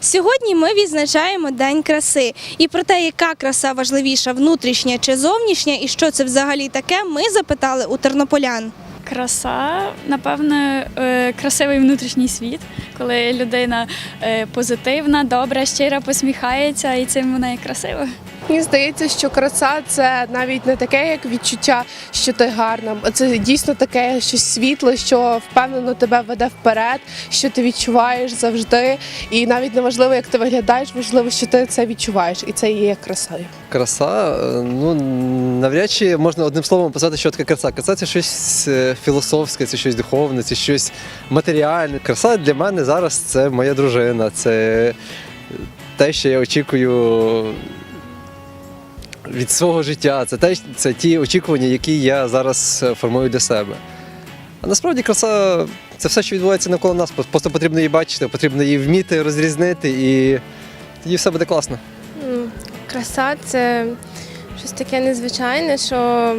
Сьогодні ми відзначаємо День краси. І про те, яка краса важливіша, внутрішня чи зовнішня, і що це взагалі таке, ми запитали у тернополян. Краса, напевно, е, красивий внутрішній світ, коли людина е, позитивна, добра, щира, посміхається, і цим вона і красива. Мені здається, що краса це навіть не таке, як відчуття, що ти гарна. Це дійсно таке щось світле, що впевнено тебе веде вперед, що ти відчуваєш завжди. І навіть не важливо, як ти виглядаєш, важливо, що ти це відчуваєш, і це і є красою. Краса, е, ну навряд чи можна одним словом описати, що таке краса. Краса це щось е, філософське, це щось духовне, це щось матеріальне. Краса для мене зараз це моя дружина, це те, що я очікую від свого життя. Це те, це ті очікування, які я зараз е, формую для себе. А насправді краса це все, що відбувається навколо нас. Просто потрібно її бачити, потрібно її вміти розрізнити, і тоді все буде класно. Краса це щось таке незвичайне, що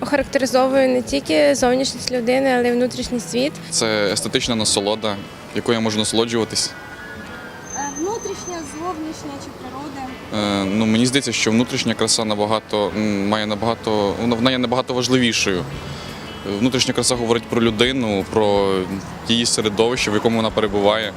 охарактеризовує не тільки зовнішність людини, але й внутрішній світ. Це естетична насолода, якою я можу насолоджуватись. Зовнішня чи природа? Е, ну, мені здається, що внутрішня краса набагато має набагато, вона є набагато важливішою. Внутрішня краса говорить про людину, про її середовище, в якому вона перебуває.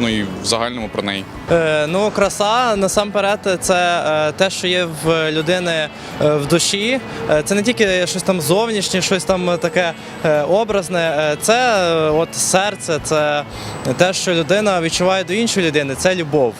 Ну і в загальному про неї. Е, Ну, краса насамперед це е, те, що є в людини е, в душі. Е, Це не тільки щось там зовнішнє, щось там таке е, образне. Е, Це е, от серце, це те, що людина відчуває до іншої людини, це любов.